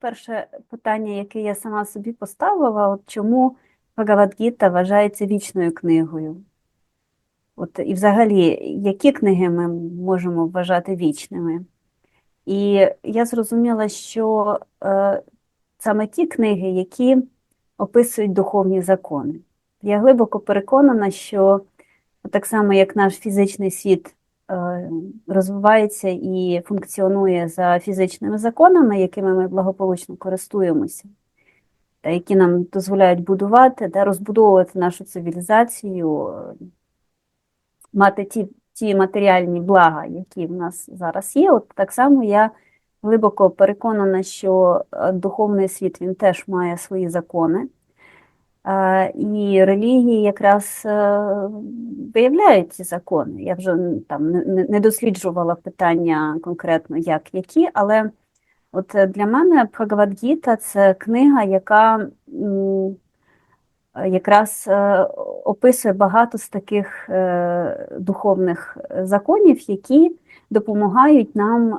перше питання, яке я сама собі поставила, от чому Бхагавад-гіта вважається вічною книгою? От, і взагалі, які книги ми можемо вважати вічними? І я зрозуміла, що е, саме ті книги, які описують духовні закони. Я глибоко переконана, що так само, як наш фізичний світ розвивається і функціонує за фізичними законами, якими ми благополучно користуємося, та які нам дозволяють будувати та розбудовувати нашу цивілізацію, е, мати ті, ті матеріальні блага, які в нас зараз є. От так само я глибоко переконана, що е, духовний світ він теж має свої закони. І релігії якраз е, виявляють ці закони. Я вже там не- досліджувала питання конкретно, як які, але от е, для мене Бхагавад-гіта – це книга, яка е, якраз описує багато з таких духовних законів, які допомагають нам е,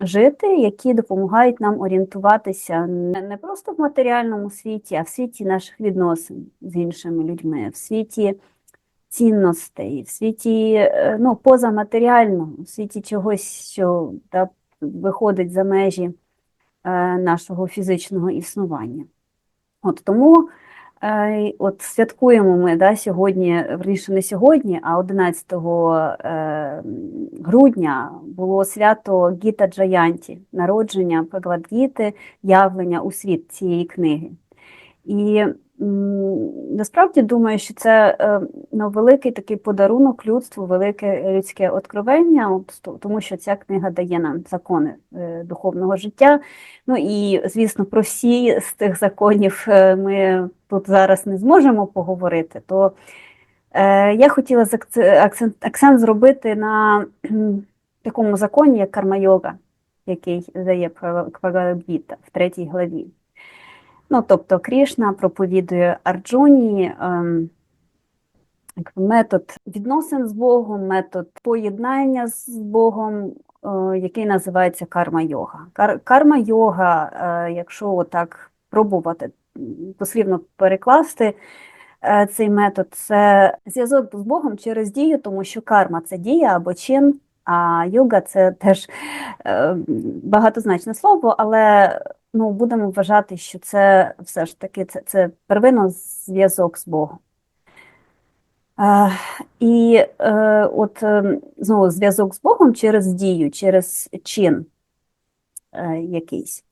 жити, які допомагають нам орієнтуватися не просто в матеріальному світі, а в світі наших відносин з іншими людьми, в світі цінностей, в світі е, ну, позаматеріального, в світі чогось, що та, виходить за межі е, нашого фізичного існування. От тому от святкуємо ми да, сьогодні, верніше не сьогодні, а 11 е, грудня було свято Гіта Джаянті, народження Бхагавад-гіти, явлення у світ цієї книги. І насправді думаю, що це е, ну, великий такий подарунок людству, велике людське откровення, тому що ця книга дає нам закони е, духовного життя. Ну і, звісно, про всі з тих законів е, ми тут зараз не зможемо поговорити, то е, я хотіла акцент, акцент зробити на такому законі, як карма-йога, який дає Бхагавад-гіта в третій главі. Ну, тобто Крішна проповідує Арджуні як метод відносин з Богом, метод поєднання з Богом, е, який називається карма-йога. Карма-йога, е, якщо отак пробувати дослівно перекласти е, цей метод, це зв'язок з Богом через дію, тому що карма це дія або чин, а йога це теж е, багатозначне слово, але ну, будемо вважати, що це все ж таки це, це первинно зв'язок з Богом. Е, і от знову зв'язок з Богом через дію, через чин якийсь.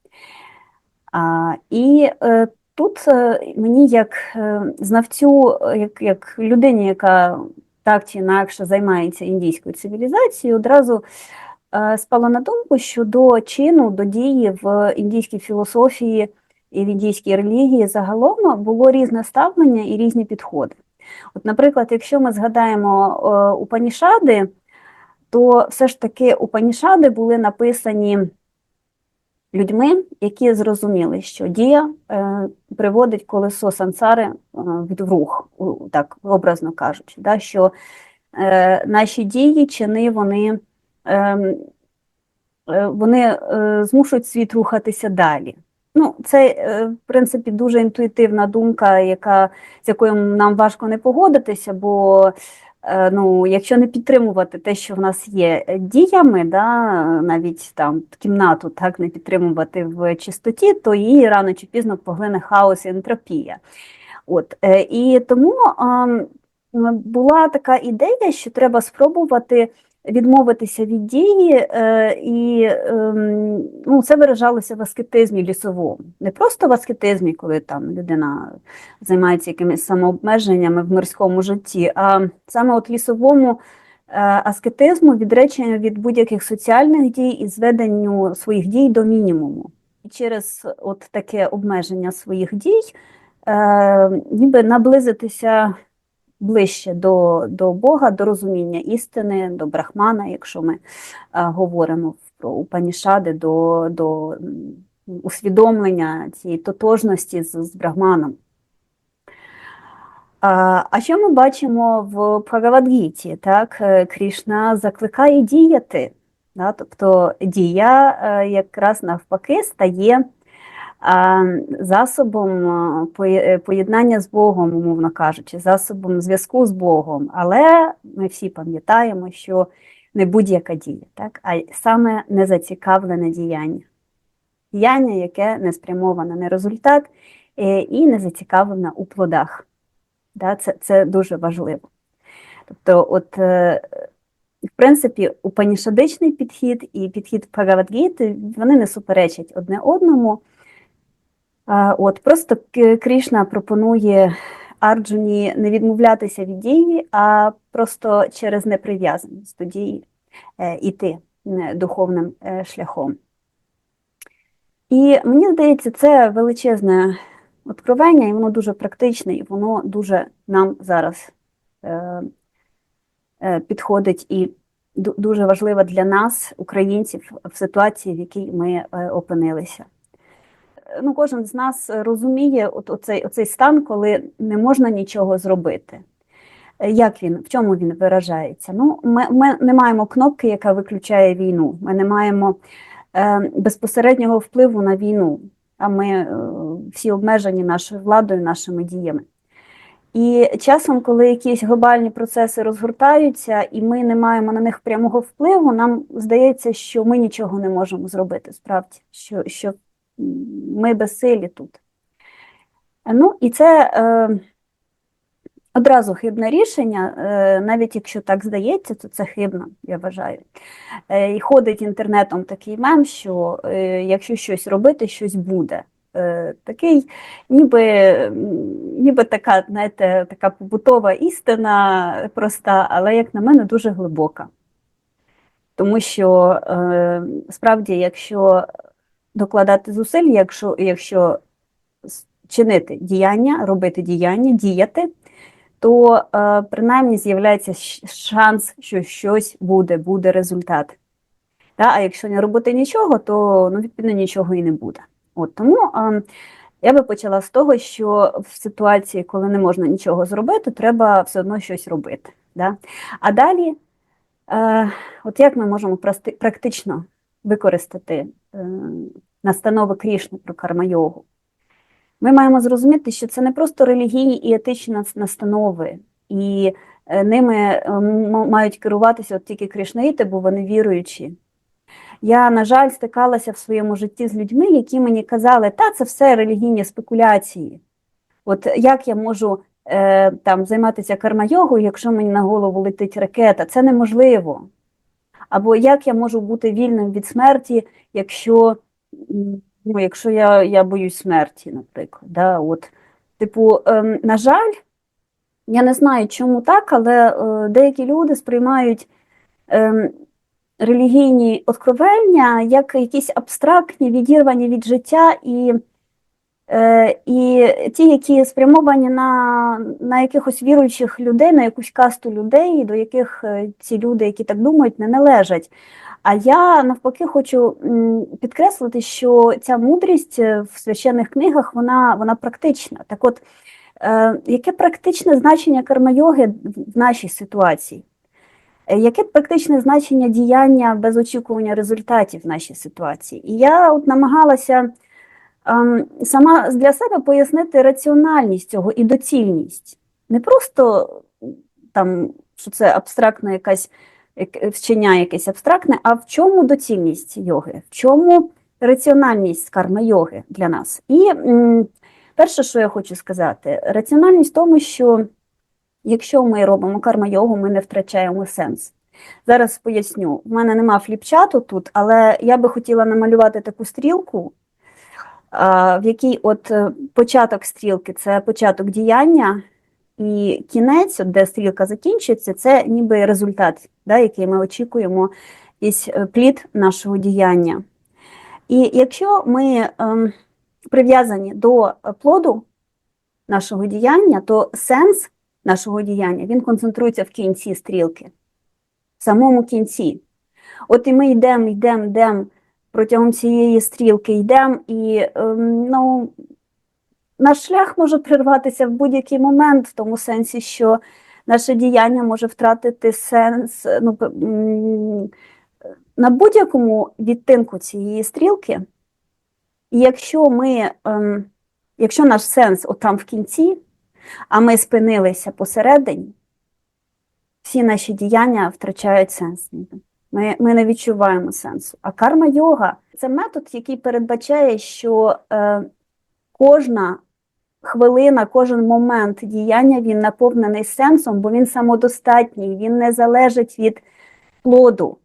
І тут е, мені як е, знавцю, е, як, як людині, яка так чи інакше займається індійською цивілізацією, одразу спало на думку, що до чину, до дії в індійській філософії і в індійській релігії загалом було різне ставлення і різні підходи. От, наприклад, якщо ми згадаємо Упанішади, то все ж таки Упанішади були написані людьми, які зрозуміли, що дія е, приводить колесо сансари е, в рух, так образно кажучи, да, що е, наші дії, чини, вони, е, е, вони змушують світ рухатися далі. Ну, це, в принципі, дуже інтуїтивна думка, яка, з якою нам важко не погодитися, бо ну, якщо не підтримувати те, що в нас є е, діями, да, навіть там кімнату так не підтримувати в чистоті, то її рано чи пізно поглине хаос і ентропія. От, е, і тому була така ідея, що треба спробувати відмовитися від дії, е, і ем, ну, це виражалося в аскетизмі лісовому. Не просто в аскетизмі, коли там людина займається якимись самообмеженнями в мирському житті, а саме от лісовому е, аскетизму, відреченню від будь-яких соціальних дій і зведенню своїх дій до мінімуму. І через от таке обмеження своїх дій, е, ніби наблизитися ближче до, до Бога, до розуміння істини, до Брахмана, якщо ми е, говоримо про Упанішади, до, до усвідомлення цієї тотожності з, з Брахманом. А, що ми бачимо в Бхагавадгіті? Так? Е, Крішна закликає діяти. Да? Тобто дія е, якраз навпаки стає засобом е, поєднання з Богом, умовно кажучи, засобом зв'язку з Богом. Але ми всі пам'ятаємо, що не будь-яка дія, так? а саме незацікавлене діяння. Діяння, яке не спрямоване на результат е, і не зацікавлене у плодах. Да? Це, це дуже важливо. Тобто, от, е, в принципі, упанішадичний підхід і підхід Бхагавадгіти, вони не суперечать одне одному. От, просто Крішна пропонує Арджуні не відмовлятися від дії, а просто через неприв'язаність до дії іти е, духовним е, шляхом. І мені здається, це величезне откровення, і воно дуже практичне, і воно дуже нам зараз е, підходить і дуже важливо для нас, українців, в ситуації, в якій ми опинилися. Ну, кожен з нас розуміє от оцей, оцей стан, коли не можна нічого зробити. Е, Як він, в чому він виражається? Ну, ми, ми не маємо кнопки, яка виключає війну. Ми не маємо е, безпосереднього впливу на війну, а ми е, всі обмежені нашою владою, нашими діями. І часом, коли якісь глобальні процеси розгортаються, і ми не маємо на них прямого впливу, нам здається, що ми нічого не можемо зробити, справді, що, що ми безсилі тут. Ну, і це е, одразу хибне рішення, е, навіть якщо так здається, то це хибно, я вважаю. Е, і ходить інтернетом такий мем, що е, якщо щось робити, щось буде. Е, такий, ніби, ніби така, знаєте, така побутова істина проста, але, як на мене, дуже глибока. Тому що е, справді, якщо докладати зусиль, якщо, якщо чинити діяння, робити діяння, діяти, то е, принаймні з'являється шанс, що щось буде, буде результат. Та? А якщо не робити нічого, то ну, відповідно нічого і не буде. От тому е, я би почала з того, що в ситуації, коли не можна нічого зробити, треба все одно щось робити. Да? А далі, е, от як ми можемо практично використати е, настанови Крішни про карма-йогу? Ми маємо зрозуміти, що це не просто релігійні і етичні настанови, і е, ними мають керуватися от тільки кришнаїти, бо вони віруючі. Я, на жаль, стикалася в своєму житті з людьми, які мені казали, та це все релігійні спекуляції. От як я можу е, там займатися карма-йогою, якщо мені на голову летить ракета? Це неможливо. Або як я можу бути вільним від смерті, якщо, ну, якщо я, я боюсь смерті, наприклад. Да? От, типу, ем, на жаль, я не знаю, чому так, але е, деякі люди сприймають ем, релігійні откровення як якісь абстрактні, відірвані від життя і, е, і ті, які спрямовані на, на якихось віруючих людей, на якусь касту людей, до яких е, ці люди, які так думають, не належать. А я навпаки хочу підкреслити, що ця мудрість е, в священних книгах вона, вона практична. Так от, е, яке практичне значення карма-йоги в нашій ситуації? Е, Яке практичне значення діяння без очікування результатів в нашій ситуації? І я от намагалася ем, сама для себе пояснити раціональність цього і доцільність. Не просто там, що це абстрактна якась як- вчення якесь абстрактне, а в чому доцільність йоги, в чому раціональність карма йоги для нас? І перше, що я хочу сказати, раціональність в тому, що якщо ми робимо карма-йогу, ми не втрачаємо сенс. Зараз поясню. В мене нема фліпчату тут, але я би хотіла намалювати таку стрілку, в якій от е, початок стрілки це початок діяння, і кінець, де стрілка закінчується, це ніби результат, да, який ми очікуємо, якийсь е, плід нашого діяння. І якщо ми ем, прив'язані до плоду нашого діяння, то сенс нашого діяння він концентрується в кінці стрілки, в самому кінці. От і ми йдемо, йдемо, йдемо протягом цієї стрілки, йдемо, і ем, ну, наш шлях може прерватися в будь-який момент, в тому сенсі, що наше діяння може втратити сенс, ну, на будь-якому відтинку цієї стрілки, і якщо ми, ем, якщо наш сенс отам в кінці, а ми спинилися посередині, всі наші діяння втрачають сенс. Ми, ми не відчуваємо сенсу. А карма йога це метод, який передбачає, що е, кожна хвилина, кожен момент діяння він наповнений сенсом, бо він самодостатній, він не залежить від плоду.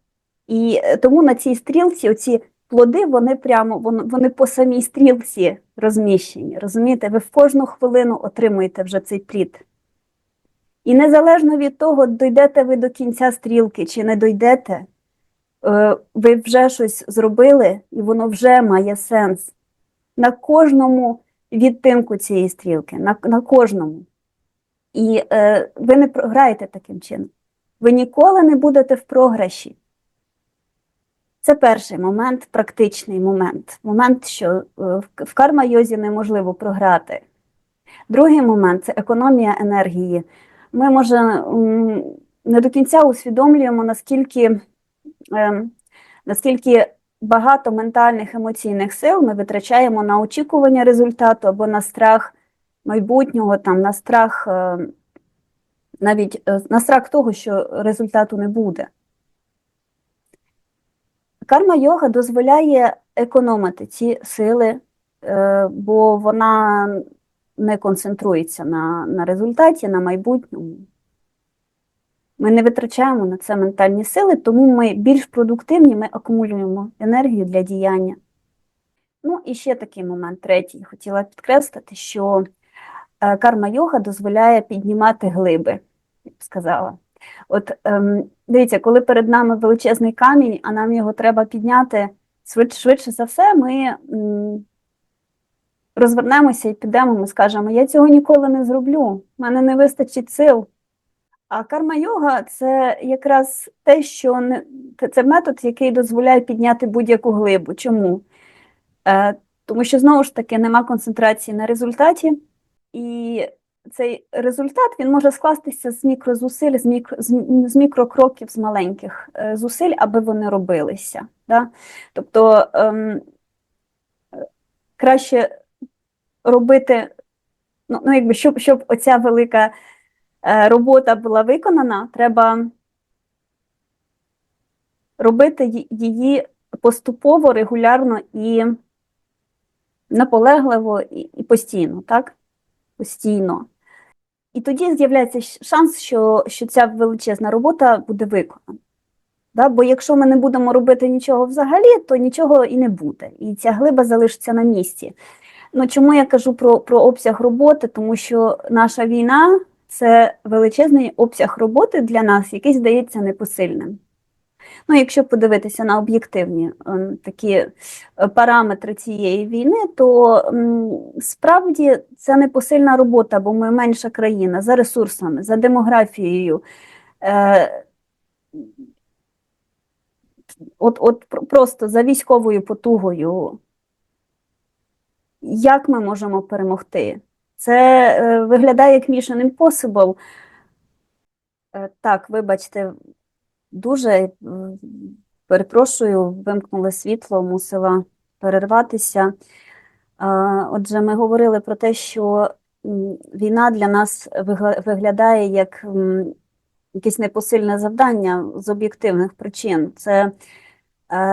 І е, тому на цій стрілці оці плоди, вони прямо вони, по самій стрілці розміщені. Розумієте, ви в кожну хвилину отримуєте вже цей плід. І незалежно від того, дійдете ви до кінця стрілки чи не дійдете, е, ви вже щось зробили, і воно вже має сенс. На кожному відтинку цієї стрілки, на, на кожному. І е, ви не програєте таким чином. Ви ніколи не будете в програші. Це перший момент, практичний момент. Момент, що е, в- в карма-йозі неможливо програти. Другий момент це економія енергії. Ми, може, не до кінця усвідомлюємо, наскільки, ем, наскільки багато ментальних емоційних сил ми витрачаємо на очікування результату або на страх майбутнього, там, на страх, е, навіть е, на страх того, що результату не буде. Карма йога дозволяє економити ці сили, е, бо вона не концентрується на, на результаті, на майбутньому. Ми не витрачаємо на це ментальні сили, тому ми більш продуктивні, ми акумулюємо енергію для діяння. Ну і ще такий момент, третій, хотіла підкреслити, що е, карма-йога дозволяє піднімати глиби, я б сказала. От ем, дивіться, коли перед нами величезний камінь, а нам його треба підняти, швидше, швидше за все, ми м, розвернемося і підемо, ми скажемо, я цього ніколи не зроблю, в мене не вистачить сил. А карма-йога це якраз те, що не це- метод, який дозволяє підняти будь-яку глибу. Чому? Е, тому що знову ж таки нема концентрації на результаті, і цей результат він може скластися з мікрозусиль, з, мікро, з, мікрокроків, з маленьких е, зусиль, аби вони робилися. Да? Тобто ем, краще робити, ну, ну якби щоб, щоб оця велика робота була виконана, треба робити її поступово, регулярно і наполегливо, і, і постійно, так? Постійно. І тоді з'являється шанс, що, що ця величезна робота буде виконана. Да? Бо якщо ми не будемо робити нічого взагалі, то нічого і не буде. І ця глиба залишиться на місці. Ну, чому я кажу про, про обсяг роботи? Тому що наша війна це величезний обсяг роботи для нас, який здається непосильним. Ну, якщо подивитися на об'єктивні ем, такі е, параметри цієї війни, то справді це непосильна робота, бо ми менша країна за ресурсами, за демографією. Е, от, от просто за військовою потугою. Як ми можемо перемогти? Це е, виглядає як Mission Impossible. Е, так, вибачте, дуже е, перепрошую, вимкнули світло, мусила перерватися. Отже, ми говорили про те, що війна для нас виглядає як якесь непосильне завдання з об'єктивних причин. Це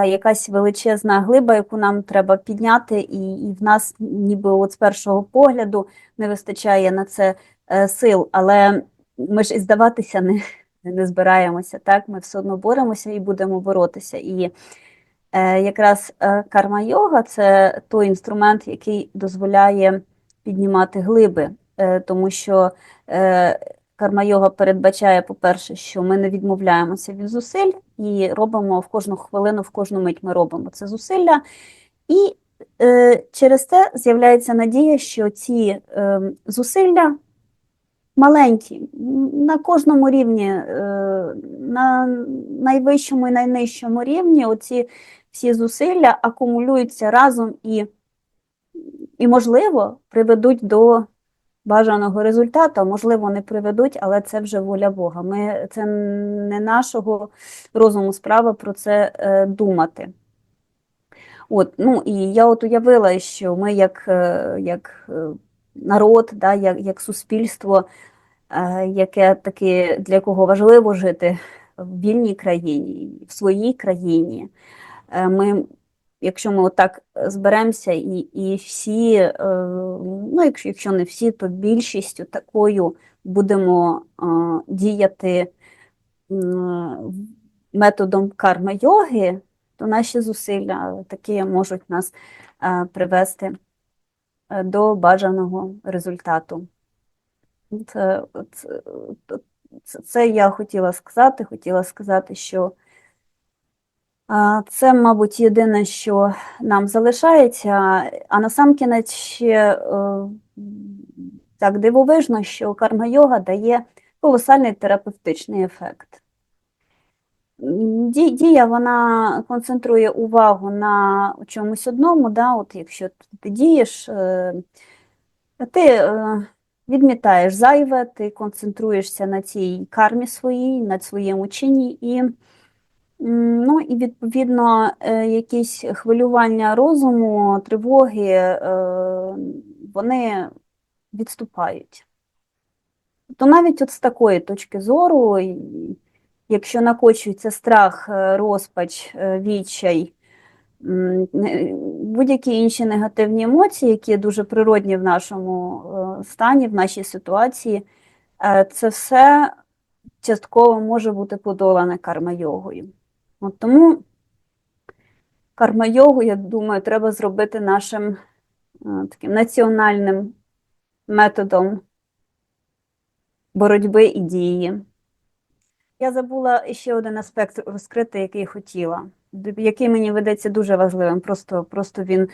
якась величезна глиба, яку нам треба підняти, і, і в нас ніби от з першого погляду не вистачає на це е, сил, але ми ж і здаватися не, не збираємося, так? Ми все одно боремося і будемо боротися. І е, якраз е, карма-йога це той інструмент, який дозволяє піднімати глиби, е, тому що е, карма-йога передбачає, по-перше, що ми не відмовляємося від зусиль і робимо в кожну хвилину, в кожну мить ми робимо це зусилля. І е, через це з'являється надія, що ці е, зусилля маленькі, на кожному рівні, е, на найвищому і найнижчому рівні, оці всі зусилля акумулюються разом і, і можливо, приведуть до бажаного результату, можливо, не приведуть, але це вже воля Бога. Ми, Це не нашого розуму справа про це е, думати. От, ну, І я от уявила, що ми як е, як е, народ, да, як як суспільство, е, яке таки для кого важливо жити в вільній країні, в своїй країні, ми якщо ми отак зберемося і і всі, е, ну якщо якщо не всі, то більшістю такою будемо е, діяти методом карма-йоги, то наші зусилля такі можуть нас е, привести до бажаного результату. Це, це, це я хотіла сказати, хотіла сказати, що це, мабуть, єдине, що нам залишається. А насамкінець ще е, так дивовижно, що карма-йога дає колосальний терапевтичний ефект. Дія вона концентрує увагу на чомусь одному, да, от якщо ти дієш, е, ти е, відмітаєш зайве, ти концентруєшся на цій кармі своїй, на своєму чині. і Ну і відповідно е, якісь хвилювання розуму, тривоги, е, вони відступають. То навіть от з такої точки зору, якщо накочується страх, е, розпач, відчай, будь-які інші негативні емоції, які дуже природні в нашому стані, в нашій ситуації, це все частково може бути подолане карма-йогою. От Тому карма-йогу, я думаю, треба зробити нашим е, таким національним методом боротьби і дії. Я забула ще один аспект розкрити, який хотіла, який мені видається дуже важливим. Просто просто він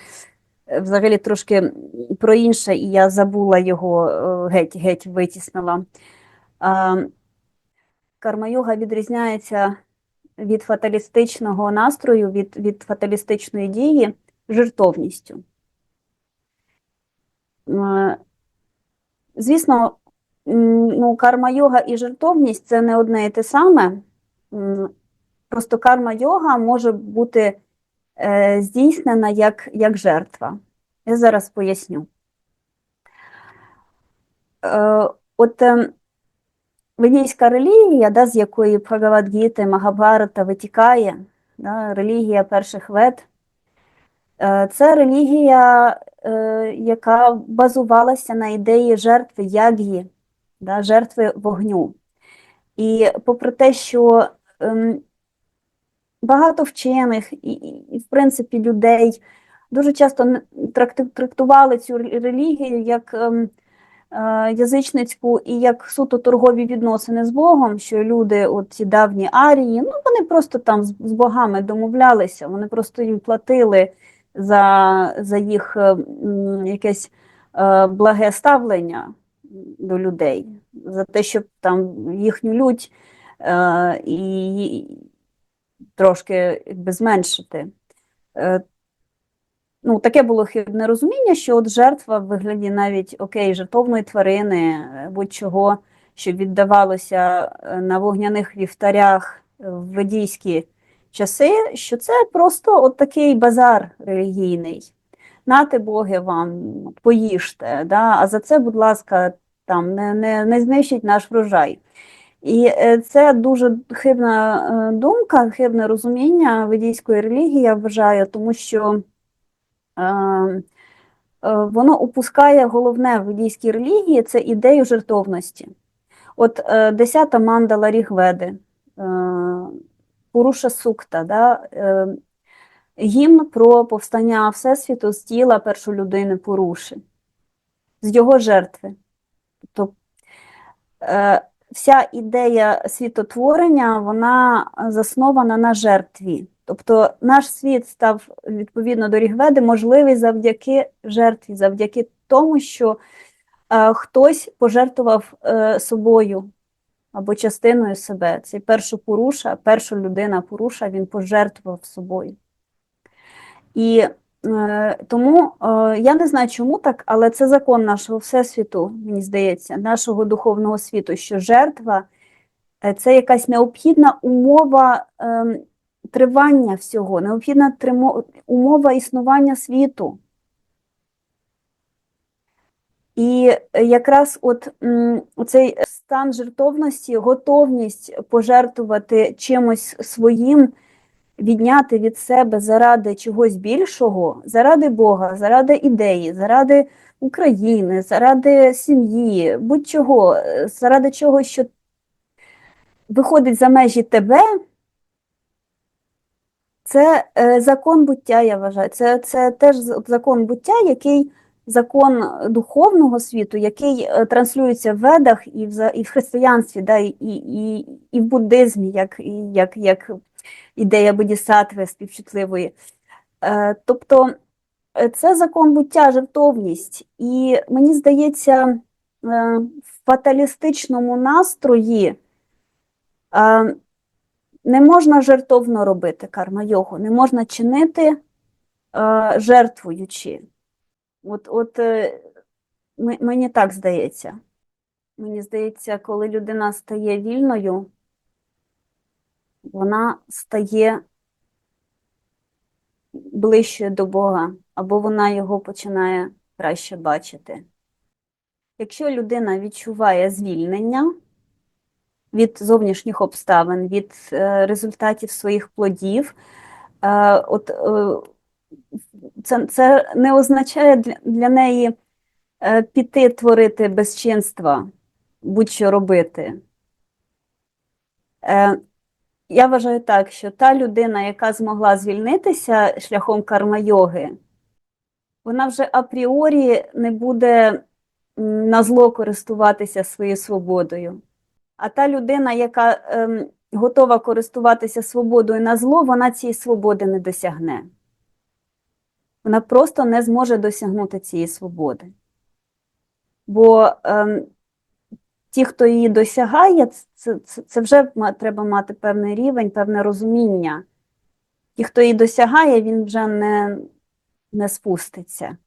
е, взагалі трошки про інше, і я забула його геть-геть витіснила. Карма-йога відрізняється від фаталістичного настрою, від від фаталістичної дії жертовністю. Е, звісно, ну, карма йога і жертовність це не одне і те саме. Просто карма йога може бути е, здійснена як як жертва. Я зараз поясню. Е, От ем, Ведійська релігія, да, з якої Бхагавадгіти, Магабарата витікає, да, релігія перших вед, це релігія, е, яка базувалася на ідеї жертви яг'ї, да, жертви вогню. І попри те, що ем, багато вчених і, і, в принципі, людей дуже часто трактували цю релігію як. Е, язичницьку і як суто торгові відносини з Богом, що люди, от ці давні арії, ну вони просто там з богами домовлялися, вони просто їм платили за за їх якесь е, благе ставлення до людей, за те, щоб там їхню лють е, і трошки якби, зменшити ну, таке було хибне розуміння, що от жертва в вигляді навіть окей, жертовної тварини, будь-чого, що віддавалося е, на вогняних вівтарях в ведійські часи, що це просто от такий базар релігійний. Нати Боги вам, поїжте, да? а за це, будь ласка, там не не, не знищить наш врожай. І е, це дуже хибна е, думка, хибне розуміння ведійської релігії, я вважаю, тому що Е, е, воно опускає головне в індійській релігії це ідею жертовності. От е, десята мандала Рігведи, Пуруша Сукта, да, гімн про повстання Всесвіту з тіла першої людини Пуруши, з його жертви. Тобто вся ідея світотворення вона заснована на жертві. Тобто наш світ став відповідно до Рігведи можливий завдяки жертві, завдяки тому, що е, хтось пожертвував е, собою або частиною себе. Цей першу поруша, перша людина поруша, він пожертвував собою. І Е, Тому е, я не знаю, чому так, але це закон нашого всесвіту, мені здається, нашого духовного світу, що жертва е, це якась необхідна умова ем, тривання всього, необхідна тримо- умова існування світу. І якраз от цей стан жертовності, готовність пожертвувати чимось своїм, відняти від себе заради чогось більшого, заради Бога, заради ідеї, заради України, заради сім'ї, будь-чого, е, заради чогось, що виходить за межі тебе, це е, закон буття, я вважаю. Це, це теж закон буття, який закон духовного світу, який е, транслюється в ведах і в, і в християнстві, да, і, і, і в буддизмі, як, як, як ідея бодісатви співчутливої. Е, Тобто це закон буття, жертовність. І мені здається, в фаталістичному настрої не можна жертовно робити карма-йогу, не можна чинити е, жертвуючи. От, от е, мені так здається. Мені здається, коли людина стає вільною, вона стає ближче до Бога, або вона його починає краще бачити. Якщо людина відчуває звільнення від зовнішніх обставин, від е, результатів своїх плодів, е, от, е, це, це не означає для, для неї піти творити безчинства, будь-що робити. Я вважаю так, що та людина, яка змогла звільнитися шляхом карма-йоги, вона вже апріорі не буде на зло користуватися своєю свободою. А та людина, яка ем, готова користуватися свободою на зло, вона цієї свободи не досягне. Вона просто не зможе досягнути цієї свободи. Бо ем, ті, хто її досягає, це, це, це вже треба мати певний рівень, певне розуміння. Ті, хто її досягає, він вже не, не спуститься.